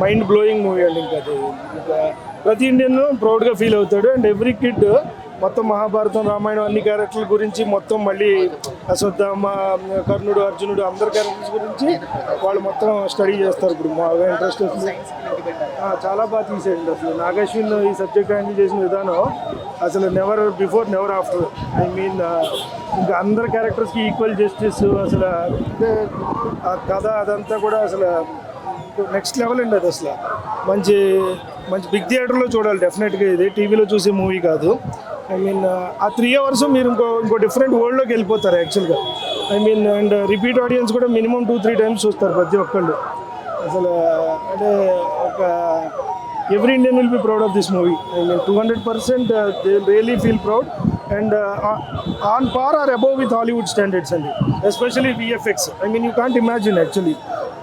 Mind blowing movie అండి ఇంకా అది. ప్రతి ఇండియన్ ప్రౌడ్గా ఫీల్ అవుతాడు. అండ్ ఎవ్రీ కిడ్ మొత్తం మహాభారతం రామాయణం అన్ని క్యారెక్టర్ల గురించి మొత్తం మళ్ళీ అశ్వత్థామ కర్ణుడు అర్జునుడు అందరి క్యారెక్టర్స్ గురించి వాళ్ళు మొత్తం స్టడీ చేస్తారు ఇప్పుడు. బాగా ఇంట్రెస్ట్ వస్తుంది. చాలా బాగా తీసేయండి అసలు. నాగేశ్వన్ ఈ సబ్జెక్ట్ హ్యాండిల్ చేసిన విధానం అసలు never before never after I mean ఇంకా అందరి క్యారెక్టర్స్కి ఈక్వల్ జస్టిస్ అసలు అంటే ఆ కథ అదంతా కూడా అసలు నెక్స్ట్ లెవెల్ అండి అది అసలు. మంచి మంచి బిగ్ థియేటర్లో చూడాలి డెఫినెట్గా ఇది. టీవీలో చూసే మూవీ కాదు. ఐ మీన్ ఆ త్రీ అవర్స్ మీరు ఇంకో ఇంకో డిఫరెంట్ వరల్డ్లోకి వెళ్ళిపోతారు యాక్చువల్గా I mean and repeat audience కూడా మినిమం టూ త్రీ టైమ్స్ చూస్తారు ప్రతి ఒక్కళ్ళు. అసలు అంటే ఒక every Indian will be proud of this movie I mean two hundred percent they really feel proud and on par or above with Hollywood standards అండి. Especially VFX I mean you can't imagine actually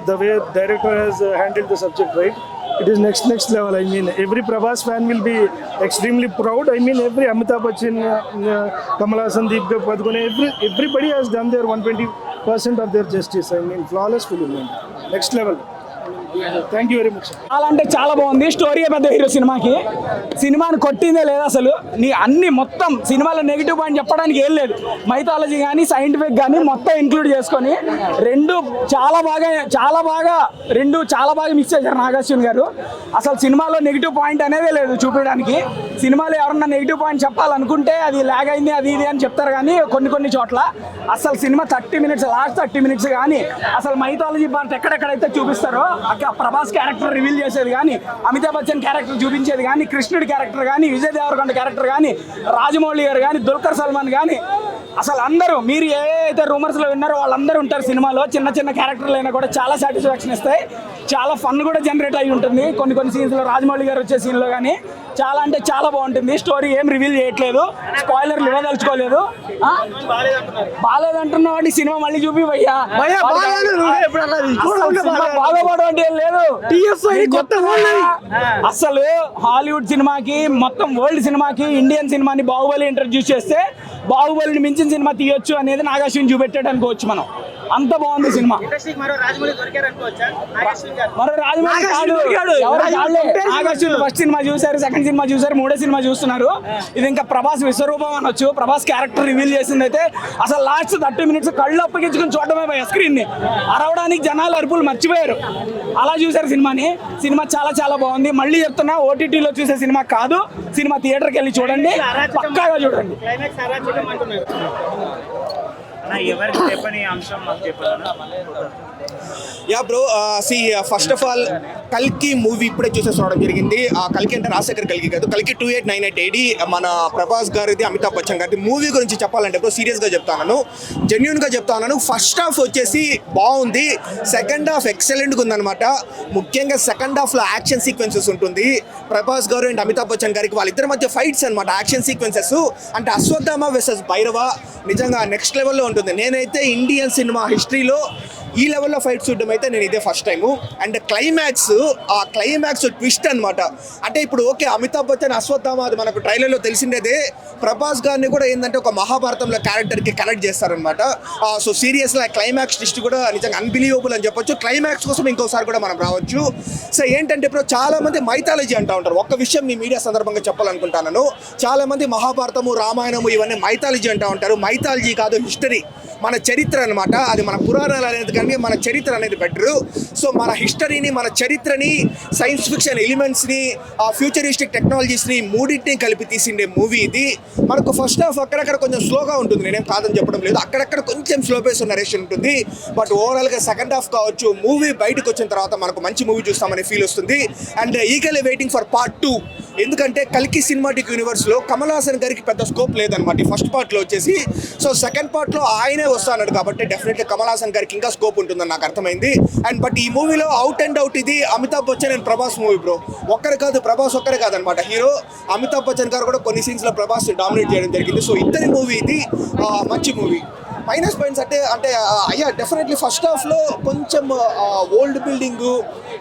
the way director has uh, handled the subject right it is next next level i mean every prabhas fan will be extremely proud i mean every amitabh bachchan uh, uh, kamal hassan deepika padukone every everybody has done their 120 percent of their justice i mean flawless film next level thank you very చాలా అంటే చాలా బాగుంది. Story పెద్ద hero సినిమాకి. సినిమాని కొట్టిందే లేదు అసలు. నీ అన్ని మొత్తం సినిమాలో నెగిటివ్ పాయింట్ చెప్పడానికి ఏం లేదు. మైథాలజీ కానీ సైంటిఫిక్ కానీ మొత్తం ఇంక్లూడ్ చేసుకొని రెండు చాలా బాగా చాలా బాగా రెండు చాలా బాగా మిక్స్ చేశారు నాగార్జున గారు. అసలు సినిమాలో నెగిటివ్ పాయింట్ అనేదే లేదు చూపించడానికి. సినిమాలో ఎవరన్నా నెగిటివ్ పాయింట్ చెప్పాలనుకుంటే అది లాగ్ అయింది అది ఇది అని చెప్తారు కానీ కొన్ని కొన్ని చోట్ల అసలు cinema thirty minutes last thirty minutes కానీ అసలు మైథాలజీ పార్ట్ ఎక్కడెక్కడైతే చూపిస్తారో ప్రభాస్ క్యారెక్టర్ రివీల్ చేసేది కానీ అమితాబ్ బచ్చన్ క్యారెక్టర్ చూపించేది కానీ కృష్ణుడి క్యారెక్టర్ కానీ విజయ్ దేవరకొండ క్యారెక్టర్ కానీ రాజమౌళి గారు కానీ దుల్కర్ సల్మాన్ కానీ అసలు అందరూ మీరు ఏ అయితే రూమర్స్లో విన్నారో వాళ్ళందరూ ఉంటారు సినిమాలో. చిన్న చిన్న క్యారెక్టర్లు అయినా కూడా చాలా సాటిస్ఫాక్షన్ ఇస్తాయి. చాలా ఫన్ కూడా జనరేట్ అయి ఉంటుంది. కొన్ని కొన్ని సీన్స్లో రాజమౌళి గారు వచ్చే సీన్లో కానీ చాలా అంటే చాలా బాగుంటుంది. స్టోరీ ఏం రివీల్ చేయట్లేదు. స్పాయిలర్లు ఇవ్వదలుచుకోలేదు. ఆ? బాలేదంటున్నావు అంటే సినిమా మళ్ళీ చూపి భయ్యా. అసలు సినిమా బాగోపడం అంటే ఏం లేదు. అసలు హాలీవుడ్ సినిమాకి మొత్తం వరల్డ్ సినిమాకి ఇండియన్ సినిమాని బాహుబలి ఇంట్రడ్యూస్ చేస్తే బాహుబలిని మించిన సినిమా తీయొచ్చు అనేది నాగార్జున చూపెట్టాడు అనుకోవచ్చు మనం. అంత బాగుంది సినిమా. ఇండస్ట్రీకి మరో రాజమౌళి. నాగార్జున ఫస్ట్ సినిమా చూసారు సెకండ్ సినిమా చూసారు మూడో సినిమా చూస్తున్నారు. ఇది ఇంకా ప్రభాస్ విశ్వరూపం అనొచ్చు. ప్రభాస్ క్యారెక్టర్ రివీల్ చేసింది అయితే అసలు లాస్ట్ థర్టీ మినిట్స్ కళ్ళు అప్పగించుకుని చూడటమే పోయా స్క్రీన్ని. అరవడానికి జనాలు అరుపులు మర్చిపోయారు. అలా చూసారు సినిమాని. సినిమా చాలా చాలా బాగుంది. మళ్ళీ చెప్తున్నా ఓటీటీలో చూసే సినిమా కాదు. సినిమా థియేటర్కి వెళ్ళి చూడండి. పక్కాగా చూడండి. క్లైమాక్స్ అంటున్నారు ఎవరికి చెప్పని అంశం మాకు చెప్పాలన్నా? Yeah bro see first of all కల్కి మూవీ ఇప్పుడే చూసేసి రావడం జరిగింది. ఆ కల్కి అంటే రాజశేఖర్ కల్కి కాదు కల్కి టూ ఎయిట్ నైన్ ఎయిట్ ఏడి మన ప్రభాస్ గారిది అమితాబ్ బచ్చన్ గారిది మూవీ గురించి చెప్పాలంటే బ్రో సీరియస్గా చెప్తాను జెన్యున్గా చెప్తాను ఫస్ట్ హాఫ్ వచ్చేసి బాగుంది. సెకండ్ హాఫ్ ఎక్సలెంట్గా ఉందన్నమాట. ముఖ్యంగా సెకండ్ హాఫ్లో యాక్షన్ సీక్వెన్సెస్ ఉంటుంది. ప్రభాస్ గారు అండ్ అమితాబ్ బచ్చన్ గారికి వాళ్ళిద్దరి మధ్య ఫైట్స్ అనమాట యాక్షన్ సీక్వెన్సెస్ అంటే అశ్వత్థామ వెసెస్ భైరవ నిజంగా నెక్స్ట్ లెవెల్లో ఉంటుంది. నేనైతే ఇండియన్ సినిమా హిస్టరీలో ఈ లెవెల్లో ఫైట్ చూడడం అయితే నేను ఇదే ఫస్ట్ టైము అండ్ క్లైమాక్స్ ఆ క్లైమాక్స్ ట్విస్ట్ అనమాట అంటే ఇప్పుడు ఓకే అమితాబ్ బచ్చన్ అశ్వత్థామ అది మనకు ట్రైలర్లో తెలిసిండేదే. ప్రభాస్ గారిని కూడా ఏంటంటే ఒక మహాభారతంలో క్యారెక్టర్కి కనెక్ట్ చేస్తారనమాట సో సీరియస్గా క్లైమాక్స్ ట్విస్ట్ కూడా నిజంగా అన్బిలీవబుల్ అని చెప్పొచ్చు. క్లైమాక్స్ కోసం ఇంకోసారి కూడా మనం రావచ్చు. సో ఏంటంటే ఇప్పుడు చాలామంది మైథాలజీ అంటూ ఉంటారు. ఒక్క విషయం మీ మీడియా సందర్భంగా చెప్పాలనుకుంటాను చాలామంది మహాభారతము రామాయణము ఇవన్నీ మైథాలజీ అంటూ ఉంటారు. మైథాలజీ కాదు హిస్టరీ మన చరిత్ర అనమాట అది మన పురాణాలు అనేది కానీ మన చరిత్ర అనేది బెటరు సో మన హిస్టరీని మన చరిత్రని సైన్స్ ఫిక్షన్ ఎలిమెంట్స్ని ఆ ఫ్యూచరిస్టిక్ టెక్నాలజీస్ని మూడింటిని కలిపి తీసిండే మూవీ ఇది. మనకు ఫస్ట్ హాఫ్ అక్కడక్కడ కొంచెం స్లోగా ఉంటుంది. నేనేం కాదని చెప్పడం లేదు. అక్కడక్కడ కొంచెం స్లో పేస్ నరేషన్ ఉంటుంది. బట్ ఓవరాల్గా సెకండ్ హాఫ్ కావచ్చు మూవీ బయటకు వచ్చిన తర్వాత మనకు మంచి మూవీ చూస్తామనే ఫీల్ వస్తుంది. And eagerly waiting for part two ఎందుకంటే కల్కి సినిమాటిక్ యూనివర్స్లో కమల్ హాసన్ గారికి పెద్ద స్కోప్ లేదనమాట ఫస్ట్ పార్ట్లో వచ్చేసి. సో సెకండ్ పార్ట్లో ఆయనే వస్తాడు కాబట్టి డెఫినెట్లీ కమల్ హాసన్ గారికి ఇంకా స్కోప్ ఉంటుందని నాకు అర్థమైంది. అండ్ బట్ ఈ మూవీలో అవుట్ అండ్ అవుట్ ఇది Amitabh Bachchan and Prabhas movie bro. ఒక్కరు కాదు ప్రభాస్ ఒక్కరే కాదనమాట హీరో. అమితాబ్ బచ్చన్ గారు కూడా కొన్ని సీన్స్లో ప్రభాస్ డామినేట్ చేయడం జరిగింది. సో ఇద్దరి మూవీ ఇది. మంచి మూవీ. మైనస్ పాయింట్స్ అంటే అంటే అయ్యా డెఫినెట్లీ ఫస్ట్ హాఫ్లో కొంచెం ఓల్డ్ బిల్డింగ్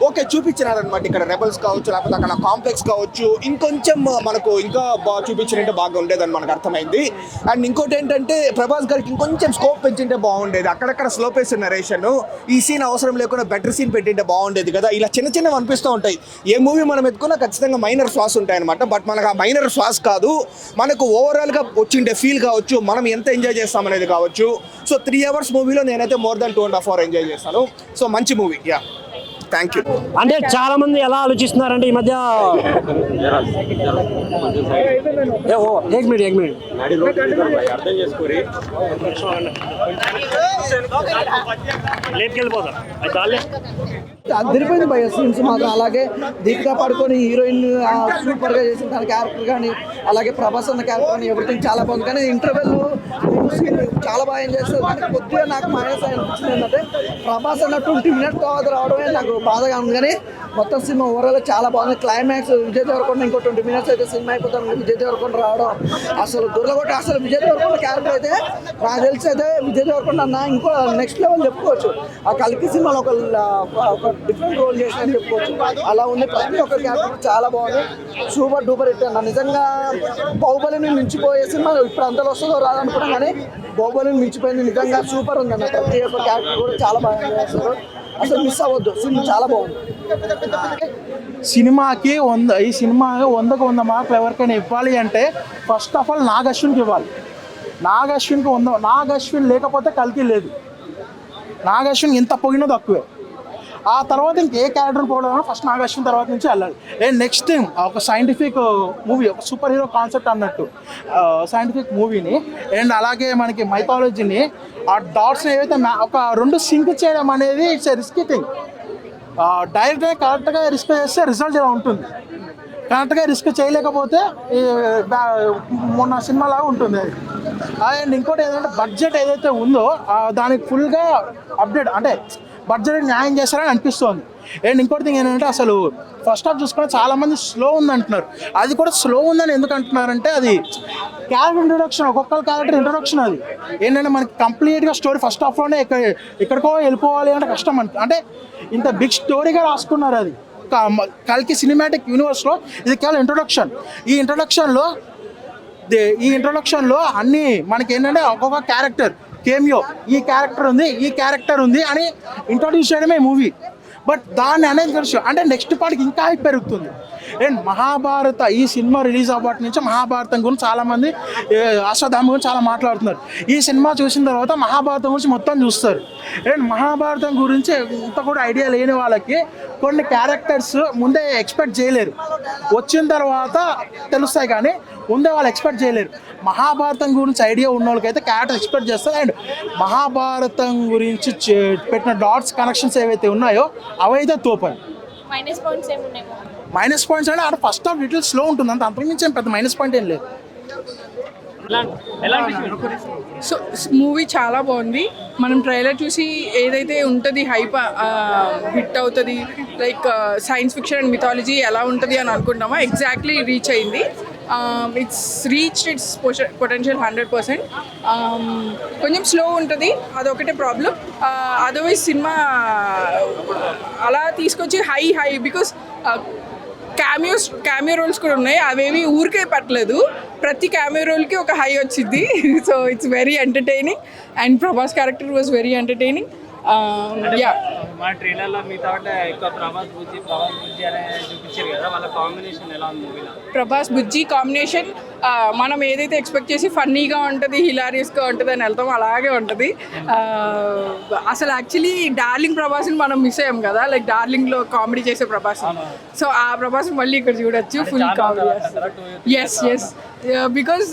ఓకే చూపించినారు అనమాట ఇక్కడ రెబల్స్ కావచ్చు లేకపోతే అక్కడ కాంప్లెక్స్ కావచ్చు. ఇంకొంచెం మనకు ఇంకా బాగా చూపించినట్టే బాగా ఉండేదని మనకు అర్థమైంది. అండ్ ఇంకోటి ఏంటంటే ప్రభాస్ గారికి ఇంకొంచెం స్కోప్ పెంచింటే బాగుండేది. అక్కడక్కడ స్లో పేస్ నరేషన్ ఈ సీన్ అవసరం లేకుండా బెటర్ సీన్ పెట్టింటే బాగుండేది కదా. ఇలా చిన్న చిన్నవి అనిపిస్తూ ఉంటాయి. ఏ మూవీ మనం ఎత్తుకున్నా ఖచ్చితంగా మైనర్ ఫ్లాస్ ఉంటాయి అనమాట బట్ మనకు ఆ మైనర్ ఫ్లాస్ కాదు. మనకు ఓవరాల్గా వచ్చిండే ఫీల్ కావచ్చు. మనం ఎంత ఎంజాయ్ చేస్తామనేది కావచ్చు. సో త్రీ అవర్స్ మూవీలో నేనైతే more than two and half hour enjoy చేస్తాను. సో మంచి మూవీ యా థ్యాంక్ యూ. అంటే చాలా మంది ఎలా ఆలోచిస్తున్నారంటే ఈ మధ్య ఏక్ మినిట్ ఏక్ మినిట్. లేపుకెళ్ళిపోతాం అది చాలే అదిరిపోయింది భయ సీన్స్ మాత్రం. అలాగే దీపికా పడుకొని హీరోయిన్ సూపర్గా చేసిన తన క్యారెక్టర్ కానీ అలాగే ప్రభాస్ అన్న క్యారెక్టర్ కానీ ఎవ్రీథింగ్ చాలా బాగుంది. కానీ ఇంటర్వెల్ చాలా బాగా ఏం చేస్తారు కానీ కొద్దిగా నాకు మైనస్ అనిపించింది ఏంటంటే ప్రభాస్ అన్న ట్వంటీ మినిట్స్ తర్వాత రావడమే నాకు బాధగా ఉంది. కానీ మొత్తం సినిమా ఓవరాల్ చాలా బాగుంది. క్లైమాక్స్ విజయ్ దేవరకొండ ఇంకో ట్వంటీ మినిట్స్ అయితే సినిమా అయిపోతాం. విజయ్ దేవరకొండ రావడం అసలు దుర్లగొట్టి అసలు విజయ్ దేవరకొండ క్యారెక్టర్ అయితే నాకు తెలిసి అయితే విజయ్ దేవరకొండ అన్న ఇంకో నెక్స్ట్ లెవెల్ చెప్పుకోవచ్చు. ఆ కలికి సినిమాలో ఒక ఒక డిఫరెంట్ రోల్ చేసిన చెప్పుకోవచ్చు. అలా ఉంది. ప్రతి ఒక్క క్యారెక్టర్ చాలా బాగుంది. సూపర్ డూపర్ హిట్ అన్న. నిజంగా బాహుబలిని మించిపోయే సినిమా ఇప్పుడు అంతలో వస్తుందో రాదనుకున్నాం కానీ బాహుబలిని మించిపోయింది. నిజంగా సూపర్ ఉంది అన్న. ప్రతి ఒక్క క్యారెక్టర్ కూడా చాలా బాగా చేస్తారు అసలు మిస్ అవ్వద్దు. సినిమా చాలా బాగుంది. సినిమాకి వంద ఈ సినిమా వందకు వంద మార్కులు ఎవరికైనా ఇవ్వాలి అంటే ఫస్ట్ ఆఫ్ ఆల్ నాగ్ అశ్విన్కి ఇవ్వాలి. నాగ్ అశ్విన్కి వంద నాగ్ అశ్విన్ లేకపోతే కలికి లేదు. నాగ్ అశ్విన్ ఎంత పోయినా తక్కువే. ఆ తర్వాత ఇంకే క్యారెక్టర్ పోవడం ఫస్ట్ నాగ్ తర్వాత నుంచి వెళ్ళాలి అండ్ నెక్స్ట్ టైం ఒక సైంటిఫిక్ మూవీ ఒక సూపర్ హీరో కాన్సెప్ట్ అన్నట్టు సైంటిఫిక్ మూవీని అండ్ అలాగే మనకి మైథాలజీని ఆ డాట్స్ ఏవైతే ఒక రెండు సింక్ చేయడం అనేది ఇట్స్ రిస్కీ థింగ్ డైరెక్ట్గా కరెక్ట్గా రిస్క్ చేస్తే రిజల్ట్ ఇలా ఉంటుంది. కరెక్ట్గా రిస్క్ చేయలేకపోతే మొన్న సినిమాలాగా ఉంటుంది అది. అండ్ ఇంకోటి ఏంటంటే బడ్జెట్ ఏదైతే ఉందో దానికి ఫుల్గా అప్డేట్ అంటే బడ్జెట్ న్యాయం చేస్తారని అనిపిస్తోంది. అండ్ ఇంకోటి థింగ్ ఏంటంటే అసలు ఫస్ట్ హాఫ్ చూసుకుంటే చాలామంది స్లో ఉంది అంటున్నారు అది కూడా స్లో ఉందని ఎందుకు అంటున్నారంటే అది క్యారెక్టర్ ఇంట్రొడక్షన్ ఒక్కొక్కరు క్యారెక్టర్ ఇంట్రొడక్షన్ అది. ఏంటంటే మనకి కంప్లీట్గా స్టోరీ ఫస్ట్ హాఫ్లోనే ఎక్కడ ఎక్కడికో వెళ్ళిపోవాలి అంటే కష్టం అంట అంటే ఇంత బిగ్ స్టోరీగా రాసుకున్నారు అది. కలికి సినిమాటిక్ యూనివర్స్లో ఇది కేవలం ఇంట్రొడక్షన్ ఈ ఇంట్రొడక్షన్లో దే- ఈ ఇంట్రొడక్షన్లో అన్నీ మనకి ఏంటంటే ఒక్కొక్క క్యారెక్టర్ కేమియో. ఈ క్యారెక్టర్ ఉంది ఈ క్యారెక్టర్ ఉంది అని ఇంట్రొడ్యూస్ చేయడమే మూవీ బట్ దాన్ని అనేది తెలుసు అంటే నెక్స్ట్ పాటికి ఇంకా పెరుగుతుంది. అండ్ మహాభారత ఈ సినిమా రిలీజ్ అవ్వటి నుంచి మహాభారతం గురించి చాలామంది అశ్వధామ గురించి చాలా మాట్లాడుతున్నారు. ఈ సినిమా చూసిన తర్వాత మహాభారతం గురించి మొత్తం చూస్తారు. అండ్ మహాభారతం గురించి ఇంత కూడా ఐడియా లేని వాళ్ళకి కొన్ని క్యారెక్టర్స్ ముందే ఎక్స్పెక్ట్ చేయలేరు. వచ్చిన తర్వాత తెలుస్తాయి కానీ ముందే వాళ్ళు ఎక్స్పెక్ట్ చేయలేరు. మహాభారతం గురించి ఐడియా ఉన్న వాళ్ళకైతే క్యారెక్టర్ ఎక్స్పెక్ట్ చేస్తారు. అండ్ మహాభారతం గురించి చే- పెట్టిన డాట్స్ కనెక్షన్స్ ఏవైతే ఉన్నాయో అవైతే తోపని మైనస్ పాయింట్స్ ఏమున్నాయి? మైనస్ పాయింట్స్ అంటే అక్కడ ఫస్ట్ హాఫ్ లిటిల్ స్లో ఉంటుంది. అంత అంతకుమించి ఏం పెద్ద మైనస్ పాయింట్ ఏం లేదు. సో మూవీ చాలా బాగుంది. మనం ట్రైలర్ చూసి ఏదైతే ఉంటుంది హైప్ హిట్ అవుతుంది like science fiction and mythology ఎలా ఉంటుంది అని అనుకుంటామో ఎగ్జాక్ట్లీ రీచ్ అయింది. It's reach it's potential hundred percent కొంచెం స్లో ఉంటుంది అదొకటే ప్రాబ్లం అదర్వైజ్ uh, సినిమా అలా తీసుకొచ్చి high high because cameos cameo roles కూడా ఉన్నాయి. అవేమీ ఊరికే పట్టలేదు. ప్రతి క్యామియో రోల్కి ఒక హై వచ్చింది so it's very entertaining and Prabhas character was very entertaining yeah మా ట్రైలర్లో అంటే ఎక్కువ ప్రభాస్ బుజ్జి ప్రభాస్ బుజ్జి అనే చూపించారు కదా వాళ్ళ కాంబినేషన్ ఎలా ఉంది మూవీలో? ప్రభాస్ బుజ్జి కాంబినేషన్ మనం ఏదైతే ఎక్స్పెక్ట్ చేసి ఫన్నీగా ఉంటుంది హిలారియస్గా ఉంటుంది అని వెళ్తాం అలాగే ఉంటుంది. అసలు యాక్చువల్లీ డార్లింగ్ ప్రభాస్ని మనం మిస్ అయ్యాం కదా లైక్ డార్లింగ్లో కామెడీ చేసే ప్రభాస్. సో ఆ ప్రభాస్ మళ్ళీ ఇక్కడ చూడొచ్చు full comedy yes yes because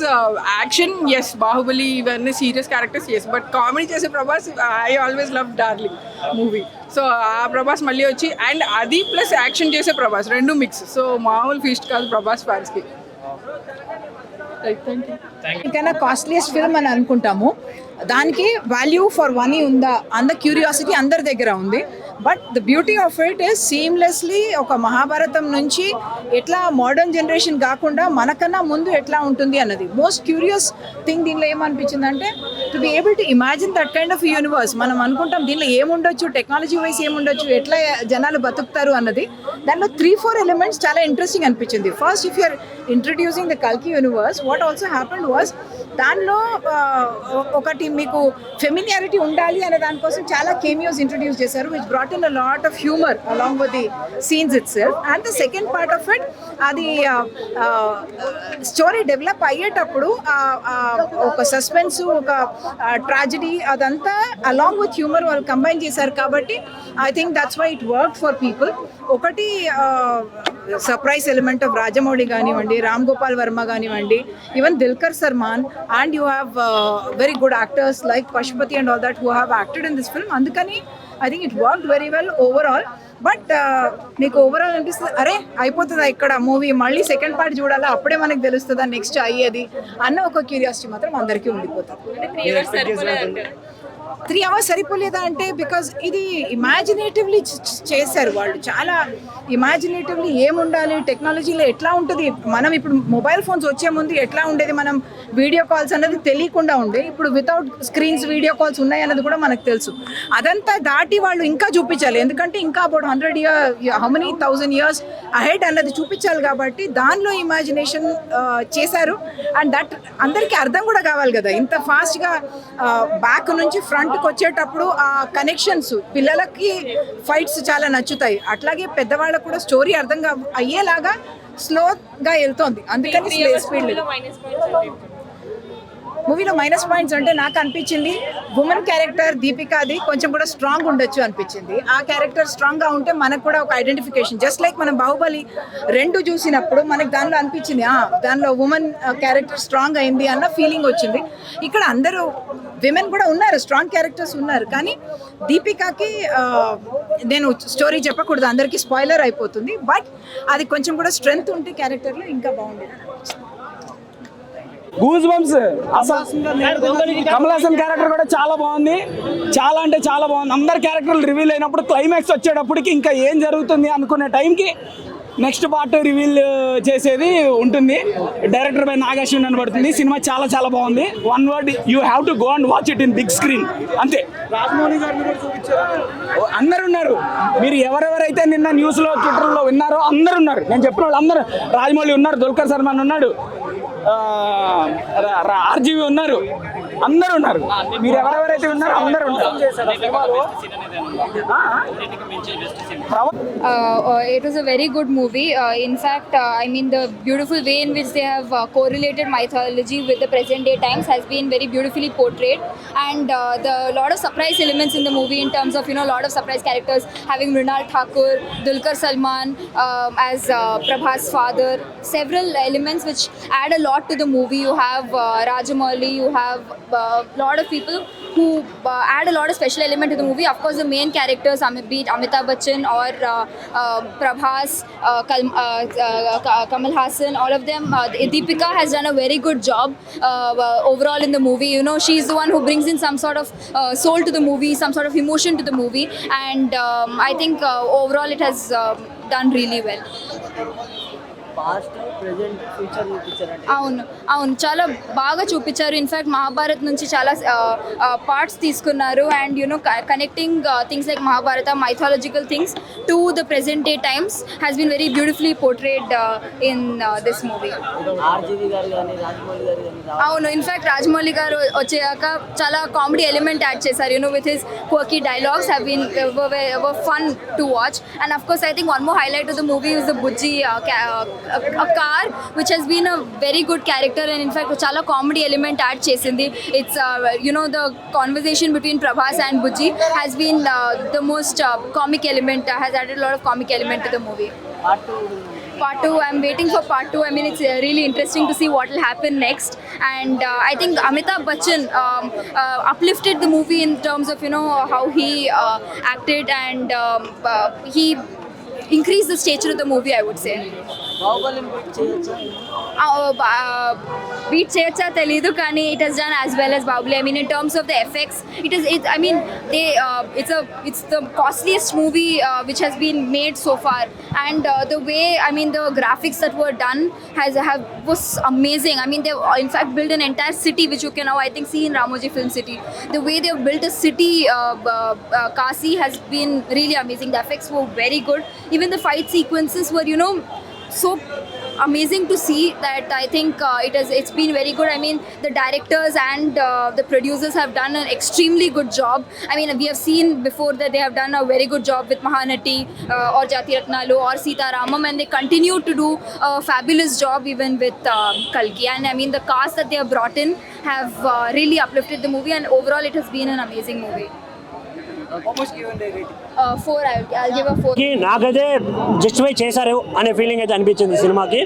action yes Baahubali ఇవన్నీ serious characters yes but comedy చేసే Prabhas I always love darling movie so ఆ ప్రభాస్ మళ్ళీ వచ్చి అండ్ అది ప్లస్ యాక్షన్ చేసే ప్రభాస్ రెండు మిక్స్. సో మామూలు ఫీస్ట్ కాదు ప్రభాస్ ఫ్యాన్స్కి థ్యాంక్ కాస్ట్లీయెస్ట్ ఫిల్మ్ అని అనుకుంటాము. దానికి వాల్యూ ఫర్ మనీ ఉందా? అంద క్యూరియాసిటీ అందరి దగ్గర ఉంది. But the beauty of it is seamlessly ఒక మహాభారతం నుంచి ఎట్లా మోడర్న్ జనరేషన్ కాకుండా మనకన్నా ముందు ఎట్లా ఉంటుంది అన్నది. మోస్ట్ క్యూరియస్ థింగ్ దీనిలో ఏమనిపించింది అంటే to be able to imagine that kind of universe మనం అనుకుంటాం దీనిలో ఏముండొచ్చు టెక్నాలజీ వైస్ ఏముండొచ్చు ఎట్లా జనాలు బతుకుతారు అన్నది. దానిలో త్రీ ఫోర్ ఎలిమెంట్స్ చాలా ఇంట్రెస్టింగ్ అనిపించింది. First if you're introducing the కల్కి universe what also happened was దానిలో ఒకటి మీకు ఫెమిలియారిటీ ఉండాలి అనే దానికోసం చాలా కేమియోస్ ఇంట్రడ్యూస్ చేశారు which brought brought in lot of humour humor along the scenes scenes itself. And the second part of it, అది స్టోరీ డెవలప్ అయ్యేటప్పుడు ఒక సస్పెన్స్ ఒక ట్రాజడీ అదంతా అలాంగ్ విత్ హ్యూమర్ వాళ్ళు కంబైన్ చేశారు కాబట్టి I think that's why it work for people ఒకటి surprise element of Rajamouli కానివ్వండి రామ్ గోపాల్ వర్మ కానివ్వండి even Dulquer Salmaan and you have very good actors like Pasupathi and all that who have acted in this film అందుకని I think it work very well overall but మీకు overall అనిపిస్తుంది? అరే అయిపోతుందా ఇక్కడ movie మళ్ళీ second part చూడాలా? అప్పుడే మనకు తెలుస్తుందా నెక్స్ట్ అయ్యేది? అన్న ఒక క్యూరియాసిటీ మాత్రం అందరికీ ఉండిపోతుంది. త్రీ అవర్స్ సరిపోలేదా అంటే బికాజ్ ఇది ఇమాజినేటివ్లీ చేశారు వాళ్ళు. చాలా ఇమాజినేటివ్లీ ఏముండాలి? టెక్నాలజీలో ఎట్లా ఉంటుంది? మనం ఇప్పుడు మొబైల్ ఫోన్స్ వచ్చే ముందు ఎట్లా ఉండేది? మనం వీడియో కాల్స్ అన్నది తెలియకుండా ఉండే. ఇప్పుడు వితౌట్ స్క్రీన్స్ వీడియో కాల్స్ ఉన్నాయి అన్నది కూడా మనకు తెలుసు. అదంతా దాటి వాళ్ళు ఇంకా చూపించాలి. ఎందుకంటే ఇంకా about hundred year how many thousand years ahead అన్నది చూపించాలి కాబట్టి దానిలో ఇమాజినేషన్ చేశారు. అండ్ దట్ అందరికీ అర్థం కూడా కావాలి కదా. ఇంత ఫాస్ట్గా బ్యాక్ నుంచి ఫ్రంట్కి వచ్చేటప్పుడు ఆ కనెక్షన్స్ పిల్లలకి ఫైట్స్ చాలా నచ్చుతాయి. అట్లాగే పెద్దవాళ్ళకు కూడా స్టోరీ అర్థం అయ్యేలాగా స్లోగా వెళ్తోంది. అందుకని స్పీడ్ మూవీలో మైనస్ పాయింట్స్ అంటే నాకు అనిపించింది. ఉమెన్ క్యారెక్టర్ దీపికాది కొంచెం కూడా స్ట్రాంగ్ ఉండొచ్చు అనిపించింది. ఆ క్యారెక్టర్ స్ట్రాంగ్గా ఉంటే మనకు కూడా ఒక ఐడెంటిఫికేషన్ జస్ట్ లైక్ మనం బాహుబలి రెండు చూసినప్పుడు మనకు దానిలో అనిపించింది ఆ దానిలో ఉమెన్ క్యారెక్టర్ స్ట్రాంగ్ అయింది అన్న ఫీలింగ్ వచ్చింది. ఇక్కడ అందరూ విమెన్ కూడా ఉన్నారు స్ట్రాంగ్ క్యారెక్టర్స్ ఉన్నారు. కానీ దీపికాకి నేను స్టోరీ చెప్పకూడదు అందరికీ స్పాయిలర్ అయిపోతుంది. బట్ అది కొంచెం కూడా స్ట్రెంగ్త్ ఉంటే క్యారెక్టర్లో ఇంకా బాగుండేది. Goose bumps Kamal Haasan character కూడా చాలా బాగుంది. చాలా అంటే చాలా బాగుంది. అందరు క్యారెక్టర్లు రివీల్ అయినప్పుడు క్లైమాక్స్ వచ్చేటప్పటికి ఇంకా ఏం జరుగుతుంది అనుకునే టైంకి నెక్స్ట్ పార్ట్ రివీల్ చేసేది ఉంటుంది. డైరెక్టర్ బై నాగేశ్వన్ అనబడుతుంది సినిమా చాలా చాలా బాగుంది. One word you have to go and watch it in big screen అంతే. రాజమౌళి ఓ, అందరు ఉన్నారు. మీరు ఎవరెవరైతే నిన్న న్యూస్లో ట్విట్టర్లో విన్నారో అందరు ఉన్నారు. నేను చెప్పిన వాళ్ళు అందరూ రాజమౌళి ఉన్నారు దుల్కర్ సల్మాన్ ఉన్నాడు. ఆర్జీవి ఉన్నారు. అందరు ఉన్నారు మీరు ఎవరెవరైతే ఉన్నారో అందరు ఉన్నారు ఆ, ఆ. ప్రవ- uh, uh, it was a very good movie. Uh, in fact, uh, I mean, the beautiful way in which they have uh, correlated mythology with the present day times has been very beautifully portrayed. And uh, the lot of surprise elements in the movie, in terms of you know, lot of surprise characters, having Mrinal Thakur, Dulkar Salman um, as uh, Prabhas father, several elements which add a lot to the movie. You have uh, Rajamouli, you have a lot of people who uh, add a lot of special element to the movie. Of course, the main characters, be it Amitabh Bachchan or uh, uh, Prabhas, uh, Kal- uh, uh, Kamal Hassan, all of them. Uh, Deepika has done a very good job uh, uh, overall in the movie. You know, she's the one who brings in some sort of uh, soul to the movie, some sort of emotion to the movie, and um, I think uh, overall it has um done really well. అవును అవును. చాలా బాగా చూపించారు. In fact Mahabharat నుంచి చాలా parts తీసుకున్నారు. And you know connecting things like Mahabharata mythological things to the present day times has been very beautifully portrayed in this movie అవును. In fact Rajamouli garu వచ్చాక చాలా కామెడీ ఎలిమెంట్ యాడ్ చేశారు. You know with his quirky dialogues have been fun to watch and of course I think a, car which has been a very good character and in fact a comedy element add chesindi. It's uh, you know the conversation between Prabhas and Buji has been uh, the most uh, comic element uh, has added a lot of comic element to the movie. Part 2 part 2 i'm waiting for part 2 i mean it's uh, really interesting to see what will happen next. And uh, i think amitabh bachchan um, uh, uplifted the movie in terms of you know how he uh, acted and um, uh, he increased the stature of the movie i would say. Beat చేయొచ్చా తెలీదు కానీ it has done as well as Baahubali I mean in terms of the effects it is it I mean they it's it's the costliest movie which has been made so far and uh, the way i mean the graphics that were done has have was amazing i mean they in fact built an entire city which you can now i think see in ramoji film city the way they've built a city uh, uh, uh, kasi has been really amazing the effects were very good even the fight so amazing to see that I think uh, it has it's been very good. I mean, the directors and uh, the producers have done an extremely good job. I mean, we have seen before that they have done a very good job with Mahanati uh, or Jati Ratnalu or Sita Ramam, and they continue to do a fabulous job even with uh, Kalki. And I mean, the cast that they have brought in have uh, really uplifted the movie, and overall, it has been an amazing movie. నాకైతే justify చేశారు అనే feeling అయితే అనిపించింది సినిమాకి.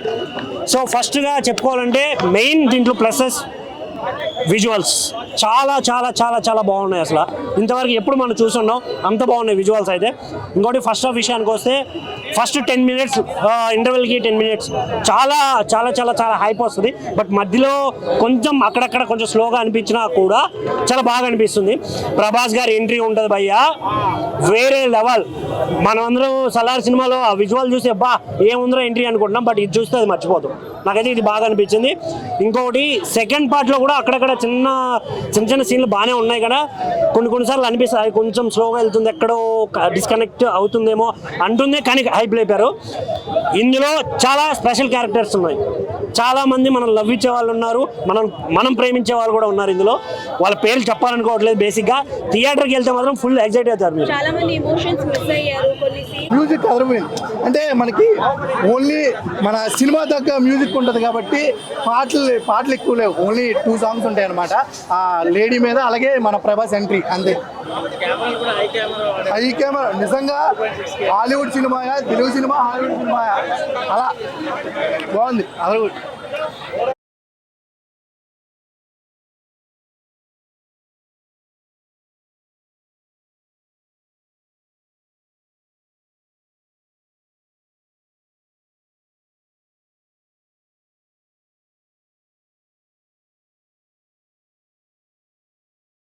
So ఫస్ట్గా చెప్పుకోవాలంటే main దీంట్లో pluses visuals చాలా చాలా చాలా చాలా బాగున్నాయి అసలు. ఇంతవరకు ఎప్పుడు మనం చూసున్నాం అంత బాగున్నాయి విజువల్స్ అయితే. ఇంకోటి ఫస్ట్ ఆఫ్ విషయానికి వస్తే ఫస్ట్ టెన్ మినిట్స్ ఇంటర్వెల్కి టెన్ మినిట్స్ చాలా చాలా చాలా చాలా హైప్ వస్తుంది. బట్ మధ్యలో కొంచెం అక్కడక్కడ కొంచెం స్లోగా అనిపించినా కూడా చాలా బాగా అనిపిస్తుంది. ప్రభాస్ గారి ఎంట్రీ ఉంటుంది భయ్యా. వేరే లెవెల్ మనమందరం సలార్ సినిమాలో ఆ విజువల్ చూసి బా ఏముందో ఎంట్రీ అనుకుంటున్నాం బట్ ఇది చూస్తే అది మర్చిపోతాం. నాకైతే ఇది బాగా అనిపించింది. ఇంకోటి సెకండ్ పార్ట్లో కూడా అక్కడక్కడ చిన్న చిన్న చిన్న సీన్లు బాగానే ఉన్నాయి కదా. కొన్ని కొన్నిసార్లు అనిపిస్తుంది కొంచెం స్లోగా వెళ్తుంది ఎక్కడో డిస్కనెక్ట్ అవుతుందేమో అంటుంది కానీ హైప్ లేపారు. ఇందులో చాలా స్పెషల్ క్యారెక్టర్స్ ఉన్నాయి. చాలా మంది మనం లవ్ ఇచ్చే వాళ్ళు ఉన్నారు మనం మనం ప్రేమించే వాళ్ళు కూడా ఉన్నారు ఇందులో. వాళ్ళ పేర్లు చెప్పాలనుకోవట్లేదు బేసిక్గా థియేటర్కి వెళ్తే మాత్రం ఫుల్ ఎగ్జైట్ అవుతారు మీరు. చాలా మంది ఎమోషన్స్ మిస్ అయ్యారు కొన్ని మ్యూజిక్ అదిరిపోయింది అంటే మనకి ఓన్లీ మన సినిమా తగ్గ మ్యూజిక్ ఉంటుంది కాబట్టి పాటలు పాటలు ఎక్కువ లేవు. ఓన్లీ టూ సాంగ్స్ ఉంటాయి అనమాట ఆ లేడీ మీద అలాగే మన ప్రభాస్ ఎంట్రీ అంతే. హై కెమెరా నిజంగా హాలీవుడ్ సినిమాయా తెలుగు సినిమా హాలీవుడ్ సినిమాయా అలా. బాగుంది. అదొకటి